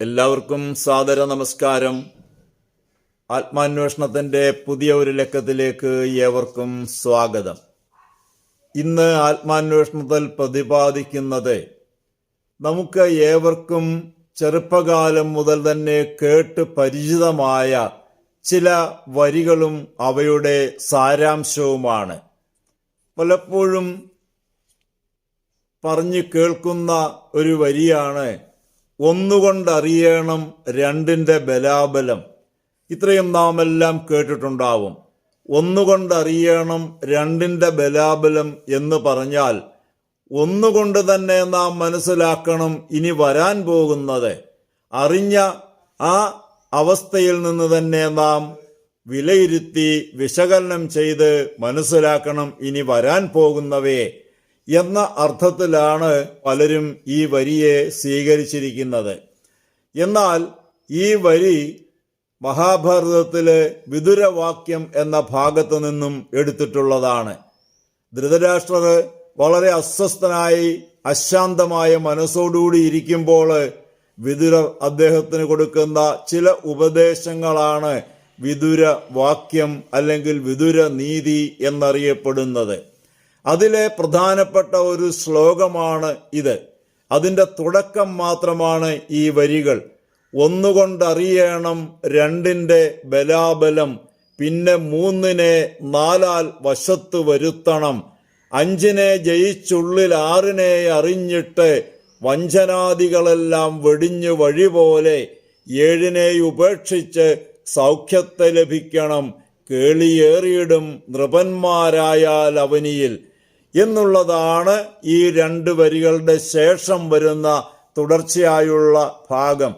എല്ലാവർക്കും സാദര നമസ്കാരം. ആത്മാന്വേഷണത്തിന്റെ പുതിയ ഒരു ലക്കത്തിലേക്ക് ഏവർക്കും സ്വാഗതം. ഇന്ന് ആത്മാന്വേഷണത്തിൽ പ്രതിപാദിക്കുന്നത് നമുക്ക് ഏവർക്കും ചെറുപ്പകാലം മുതൽ തന്നെ കേട്ട് പരിചിതമായ ചില വരികളും അവയുടെ സാരാംശവുമാണ്. പലപ്പോഴും പറഞ്ഞു കേൾക്കുന്ന ഒരു വരിയാണ് ഒന്നുകൊണ്ടറിയണം രണ്ടിന്റെ ബലാബലം. ഇത്രയും നാം എല്ലാം കേട്ടിട്ടുണ്ടാവും. ഒന്നുകൊണ്ടറിയണം രണ്ടിന്റെ ബലാബലം എന്ന് പറഞ്ഞാൽ ഒന്നുകൊണ്ട് തന്നെ നാം മനസ്സിലാക്കണം ഇനി വരാൻ പോകുന്നത്. അറിഞ്ഞ ആ അവസ്ഥയിൽ നിന്ന് തന്നെ നാം വിലയിരുത്തി വിശകലനം ചെയ്ത് മനസ്സിലാക്കണം ഇനി വരാൻ പോകുന്നവയെ. എന്ന അർത്ഥത്തിലാണ് പലരും ഈ വരിയെ സ്വീകരിച്ചിരിക്കുന്നത്. എന്നാൽ ഈ വരി മഹാഭാരതത്തിലെ വിതുരവാക്യം എന്ന ഭാഗത്തു നിന്നും എടുത്തിട്ടുള്ളതാണ്. ധൃതരാഷ്ട്രർ വളരെ അസ്വസ്ഥനായി അശാന്തമായ മനസ്സോടുകൂടി ഇരിക്കുമ്പോൾ വിദുരർ അദ്ദേഹത്തിന് കൊടുക്കുന്ന ചില ഉപദേശങ്ങളാണ് വിതുര വാക്യം അല്ലെങ്കിൽ വിദുര നീതി എന്നറിയപ്പെടുന്നത്. അതിലെ പ്രധാനപ്പെട്ട ഒരു ശ്ലോകമാണ് ഇത്. അതിന്റെ തുടക്കം മാത്രമാണ് ഈ വരികൾ. ഒന്നുകൊണ്ടറിയണം രണ്ടിന്റെ ബലാബലം പിന്നെ മൂന്നിനെ നാലാൽ വശത്ത് വരുത്തണം. അഞ്ചിനെ ജയിച്ചുള്ളിൽ ആറിനെ അറിഞ്ഞിട്ട് വഞ്ചനാദികളെല്ലാം വെടിഞ്ഞു വഴി പോലെ ഏഴിനെ ഉപേക്ഷിച്ച് സൗഖ്യത്തെ ലഭിക്കണം. കേളിയേറിയിടും നൃപന്മാരായാൽ അവനിയിൽ. എന്നുള്ളതാണ് ഈ രണ്ട് വരികളുടെ ശേഷം വരുന്ന തുടർച്ചയായുള്ള ഭാഗം.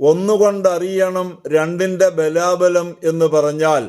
ഒന്നുകൊണ്ടറിയണം രണ്ടിന്റെ ബലാബലം എന്ന് പറഞ്ഞാൽ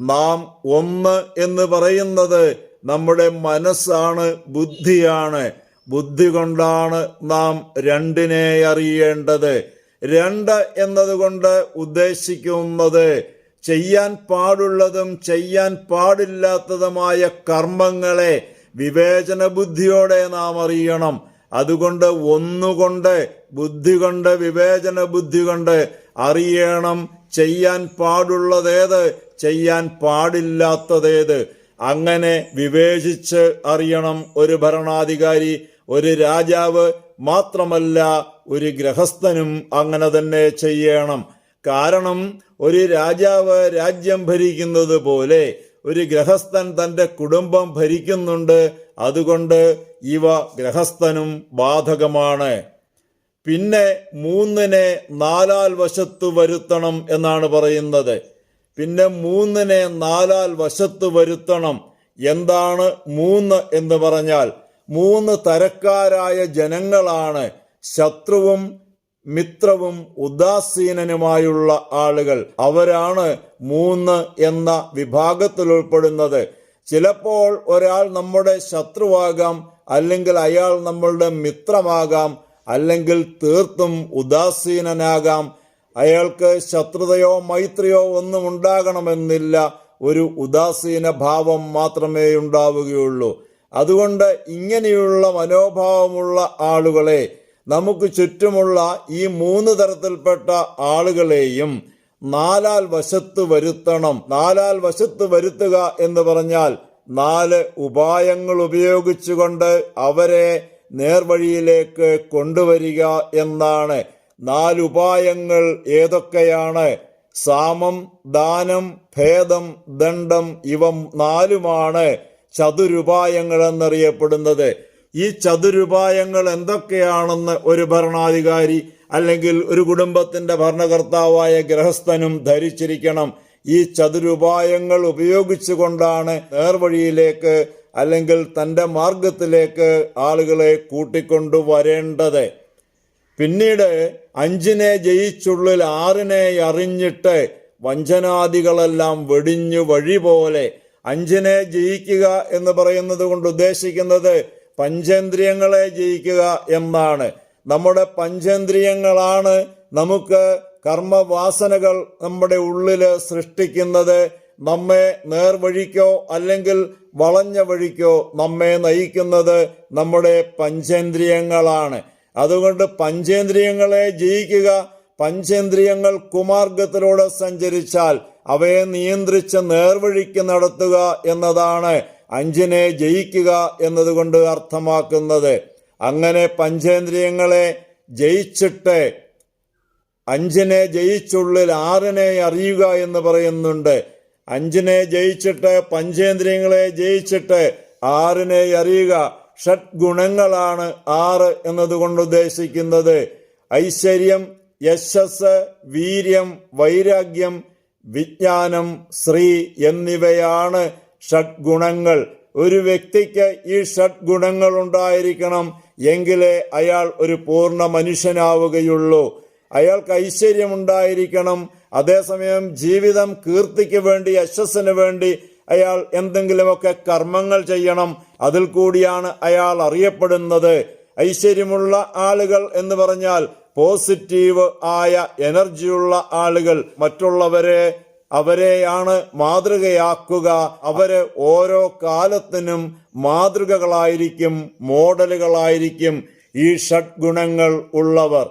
നാം ഒന്ന് എന്ന് പറയുന്നത് നമ്മുടെ മനസ്സാണ് ബുദ്ധിയാണ്. ബുദ്ധി കൊണ്ടാണ് നാം രണ്ടിനെ അറിയേണ്ടത്. രണ്ട് എന്നതുകൊണ്ട് ഉദ്ദേശിക്കുന്നത് ചെയ്യാൻ പാടുള്ളതും ചെയ്യാൻ പാടില്ലാത്തതുമായ കർമ്മങ്ങളെ വിവേചന ബുദ്ധിയോടെ നാം അറിയണം. അതുകൊണ്ട് ഒന്നുകൊണ്ട് ബുദ്ധി കൊണ്ട് വിവേചന ബുദ്ധി കൊണ്ട് അറിയണം. ചെയ്യാൻ പാടുള്ളതേത്? ചെയ്യാൻ പാടില്ലാത്തതേത്? അങ്ങനെ വിവേചിച്ച് അറിയണം ഒരു ഭരണാധികാരി ഒരു രാജാവ് മാത്രമല്ല ഒരു ഗ്രഹസ്ഥനും അങ്ങനെ തന്നെ ചെയ്യണം. കാരണം ഒരു രാജാവ് രാജ്യം ഭരിക്കുന്നത് പോലെ ഒരു ഗ്രഹസ്ഥൻ തന്റെ കുടുംബം ഭരിക്കുന്നുണ്ട്. അതുകൊണ്ട് ഇവ ഗ്രഹസ്ഥനും ബാധകമാണ്. പിന്നെ മൂന്നിനെ നാലാൽ വശത്തു വരുത്തണം എന്നാണ് പറയുന്നത്. പിന്നെ മൂന്നിനെ നാലാൽ വശത്തു വരുത്തണം. എന്താണ് മൂന്ന് എന്ന് പറഞ്ഞാൽ മൂന്ന് തരക്കാരായ ജനങ്ങളാണ്. ശത്രുവും മിത്രവും ഉദാസീനനുമായുള്ള ആളുകൾ. അവരാണ് മൂന്ന് എന്ന വിഭാഗത്തിൽ ഉൾപ്പെടുന്നത്. ചിലപ്പോൾ ഒരാൾ നമ്മുടെ ശത്രുവാകാം അല്ലെങ്കിൽ അയാൾ നമ്മളുടെ മിത്രമാകാം അല്ലെങ്കിൽ തീർത്തും ഉദാസീനനാകാം. അയാൾക്ക് ശത്രുതയോ മൈത്രിയോ ഒന്നും ഉണ്ടാകണമെന്നില്ല. ഒരു ഉദാസീന ഭാവം മാത്രമേ ഉണ്ടാവുകയുള്ളൂ. അതുകൊണ്ട് ഇങ്ങനെയുള്ള മനോഭാവമുള്ള ആളുകളെ നമുക്ക് ചുറ്റുമുള്ള ഈ മൂന്ന് തരത്തിൽപ്പെട്ട ആളുകളെയും നാലാൽ വശത്ത് വരുത്തണം. നാലാൽ വശത്ത് വരുത്തുക എന്ന് പറഞ്ഞാൽ നാല് ഉപായങ്ങൾ ഉപയോഗിച്ചുകൊണ്ട് അവരെ നേർവഴിയിലേക്ക് കൊണ്ടുവരിക എന്നാണ്. നാല് ഉപായങ്ങൾ ഏതൊക്കെയാണ്? സാമം ദാനം ഭേദം ദണ്ഡം ഇവ നാലുമാണ് ചതുരുപായങ്ങൾ എന്നറിയപ്പെടുന്നത് ഈ ചതുരുപായങ്ങൾ എന്തൊക്കെയാണെന്ന് ഒരു ഭരണാധികാരി അല്ലെങ്കിൽ ഒരു കുടുംബത്തിന്റെ ഭരണകർത്താവായ ഗൃഹസ്ഥനും ധരിച്ചിരിക്കണം. ഈ ചതുരുപായങ്ങൾ ഉപയോഗിച്ചുകൊണ്ടാണ് നേർവഴിയിലേക്ക് അല്ലെങ്കിൽ തന്റെ മാർഗത്തിലേക്ക് ആളുകളെ കൂട്ടിക്കൊണ്ടു വരേണ്ടത്. പിന്നീട് അഞ്ചിനെ ജയിച്ചുള്ളിൽ ആറിനെ അറിഞ്ഞിട്ട് വഞ്ചനാദികളെല്ലാം വെടിഞ്ഞു വഴി പോലെ അഞ്ചിനെ ജയിക്കുക എന്ന് പറയുന്നത് കൊണ്ട് ഉദ്ദേശിക്കുന്നത് പഞ്ചേന്ദ്രിയങ്ങളെ ജയിക്കുക എന്നാണ്. നമ്മുടെ പഞ്ചേന്ദ്രിയങ്ങളാണ് നമുക്ക് കർമ്മവാസനകൾ നമ്മുടെ ഉള്ളിൽ സൃഷ്ടിക്കുന്നത്. നമ്മെ നേർവഴിക്കോ അല്ലെങ്കിൽ വളഞ്ഞ വഴിക്കോ നമ്മെ നയിക്കുന്നത് നമ്മുടെ പഞ്ചേന്ദ്രിയങ്ങളാണ്. അതുകൊണ്ട് പഞ്ചേന്ദ്രിയങ്ങളെ ജയിക്കുക പഞ്ചേന്ദ്രിയങ്ങൾ കുമാർഗത്തിലൂടെ സഞ്ചരിച്ചാൽ അവയെ നിയന്ത്രിച്ച് നേർവഴിക്ക് നടത്തുക എന്നതാണ് അഞ്ചിനെ ജയിക്കുക എന്നതുകൊണ്ട് അർത്ഥമാക്കുന്നത് അങ്ങനെ പഞ്ചേന്ദ്രിയങ്ങളെ ജയിച്ചിട്ട് അഞ്ചിനെ ജയിച്ചുള്ളിൽ ആറിനെ അറിയുക എന്ന് പറയുന്നുണ്ട്. അഞ്ചിനെ ജയിച്ചിട്ട് പഞ്ചേന്ദ്രിയങ്ങളെ ജയിച്ചിട്ട് ആറിനെ അറിയുക ഷഡ് ഗുണങ്ങളാണ് ആറ് എന്നതുകൊണ്ട് ഉദ്ദേശിക്കുന്നത്. ഐശ്വര്യം യശസ് വീര്യം വൈരാഗ്യം വിജ്ഞാനം ശ്രീ എന്നിവയാണ് ഷഡ്ഗുണങ്ങൾ. ഒരു വ്യക്തിക്ക് ഈ ഷഡ്ഗുണങ്ങൾ ഉണ്ടായിരിക്കണം എങ്കിലേ അയാൾ ഒരു പൂർണ മനുഷ്യനാവുകയുള്ളൂ. അയാൾക്ക് ഐശ്വര്യമുണ്ടായിരിക്കണം അതേസമയം ജീവിതം കീർത്തിക്ക് വേണ്ടി യശസ്സിന് വേണ്ടി അയാൾ എന്തെങ്കിലുമൊക്കെ കർമ്മങ്ങൾ ചെയ്യണം. അതിൽ കൂടിയാണ് അയാൾ അറിയപ്പെടുന്നത്. ഐശ്വര്യമുള്ള ആളുകൾ എന്ന് പറഞ്ഞാൽ പോസിറ്റീവ് ആയ എനർജിയുള്ള ആളുകൾ. മറ്റുള്ളവരെ അവരെയാണ് മാതൃകയാക്കുക. അവർ ഓരോ കാലത്തിനും മാതൃകകളായിരിക്കും മോഡലുകളായിരിക്കും ഈ ഷഡ്ഗുണങ്ങൾ ഉള്ളവർ.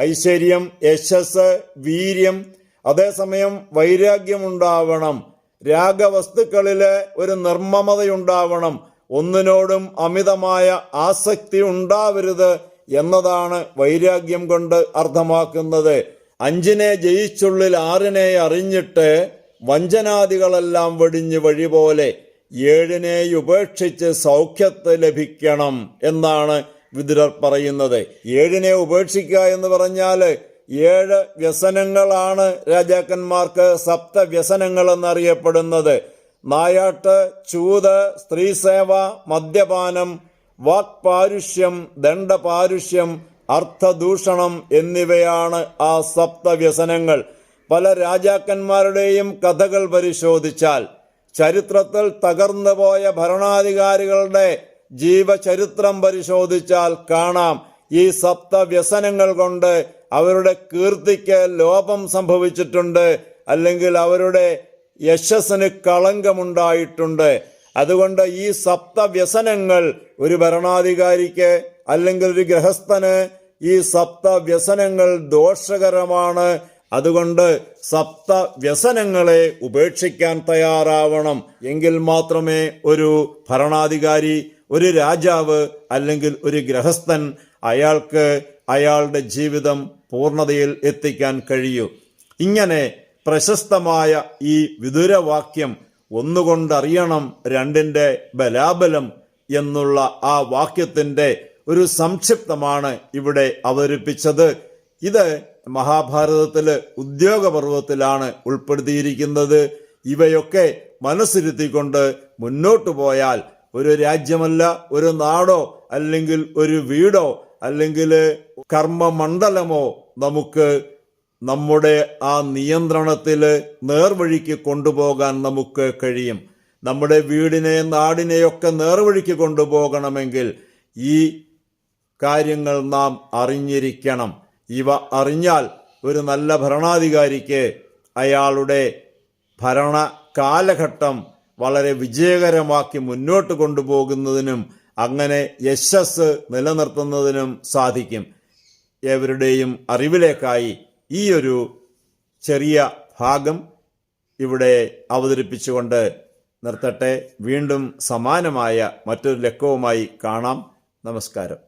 ഐശ്വര്യം യശസ് വീര്യം അതേസമയം വൈരാഗ്യമുണ്ടാവണം. രാഗവസ്തുക്കളിൽ ഒരു നിർമ്മമതയുണ്ടാവണം. ഒന്നിനോടും അമിതമായ ആസക്തി ഉണ്ടാവരുത് എന്നതാണ് വൈരാഗ്യം കൊണ്ട് അർത്ഥമാക്കുന്നത്. അഞ്ചിനെ ജയിച്ചുള്ളിൽ ആറിനെ അറിഞ്ഞിട്ട് വഞ്ചനാദികളെല്ലാം വെടിഞ്ഞ് വഴി പോലെ ഏഴിനെ ഉപേക്ഷിച്ച് സൗഖ്യത്ത് ലഭിക്കണം എന്നാണ് വിദുരർ പറയുന്നത്. ഏഴിനെ ഉപേക്ഷിക്കുക എന്ന് പറഞ്ഞാൽ ഏഴ് വ്യസനങ്ങളാണ് രാജാക്കന്മാർക്ക് സപ്ത വ്യസനങ്ങൾ എന്നറിയപ്പെടുന്നത് നായാട്ട് ചൂത് സ്ത്രീസേവ മദ്യപാനം വാക്പാരുഷ്യം ദണ്ഡപാരുഷ്യം അർത്ഥദൂഷണം എന്നിവയാണ് ആ സപ്തവ്യസനങ്ങൾ. പല രാജാക്കന്മാരുടെയും കഥകൾ പരിശോധിച്ചാൽ ചരിത്രത്തിൽ തകർന്നു പോയ ഭരണാധികാരികളുടെ ജീവചരിത്രം പരിശോധിച്ചാൽ കാണാം. ഈ സപ്തവ്യസനങ്ങൾ കൊണ്ട് അവരുടെ കീർത്തിക്ക് ലോപം സംഭവിച്ചിട്ടുണ്ട്. അല്ലെങ്കിൽ അവരുടെ യശസ്സിന് കളങ്കമുണ്ടായിട്ടുണ്ട്. അതുകൊണ്ട് ഈ സപ്തവ്യസനങ്ങൾ ഒരു ഭരണാധികാരിക്ക് അല്ലെങ്കിൽ ഒരു ഗൃഹസ്ഥന് ഈ സപ്ത വ്യസനങ്ങൾ ദോഷകരമാണ്. അതുകൊണ്ട് സപ്ത വ്യസനങ്ങളെ ഉപേക്ഷിക്കാൻ തയ്യാറാവണം. എങ്കിൽ മാത്രമേ ഒരു ഭരണാധികാരി ഒരു രാജാവ് അല്ലെങ്കിൽ ഒരു ഗ്രഹസ്ഥൻ അയാൾക്ക് അയാളുടെ ജീവിതം പൂർണതയിൽ എത്തിക്കാൻ കഴിയൂ. ഇങ്ങനെ പ്രശസ്തമായ ഈ വിദുരവാക്യം ഒന്നുകൊണ്ടറിയണം രണ്ടിന്റെ ബലാബലം എന്നുള്ള ആ വാക്യത്തിന്റെ ഒരു സംക്ഷിപ്തമാണ് ഇവിടെ അവതരിപ്പിച്ചത്. ഇത് മഹാഭാരതത്തിലെ ഉദ്യോഗപർവത്തിലാണ് ഉൾപ്പെടുത്തിയിരിക്കുന്നത്. ഇവയൊക്കെ മനസ്സിരുത്തിക്കൊണ്ട് മുന്നോട്ടു പോയാൽ ഒരു രാജ്യമല്ല ഒരു നാടോ അല്ലെങ്കിൽ ഒരു വീടോ അല്ലെങ്കിൽ കർമ്മമണ്ഡലമോ നമുക്ക് നമ്മുടെ ആ നിയന്ത്രണത്തിൽ നേർവഴിക്ക് കൊണ്ടുപോകാൻ നമുക്ക് കഴിയും. നമ്മുടെ വീടിനെ നാടിനെയൊക്കെ നേർവഴിക്ക് കൊണ്ടുപോകണമെങ്കിൽ ഈ കാര്യങ്ങൾ നാം അറിഞ്ഞിരിക്കണം. ഇവ അറിഞ്ഞാൽ ഒരു നല്ല ഭരണാധികാരിക്ക് അയാളുടെ ഭരണ കാലഘട്ടം വളരെ വിജയകരമാക്കി മുന്നോട്ട് കൊണ്ടുപോകുന്നതിനും അങ്ങനെ യശസ് നിലനിർത്തുന്നതിനും സാധിക്കും. ഏവരുടെയും അറിവിലേക്കായി ഈ ഒരു ചെറിയ ഭാഗം ഇവിടെ അവതരിപ്പിച്ചുകൊണ്ട് നിർത്തട്ടെ. വീണ്ടും സമാനമായ മറ്റൊരു ലക്കവുമായി കാണാം. നമസ്കാരം.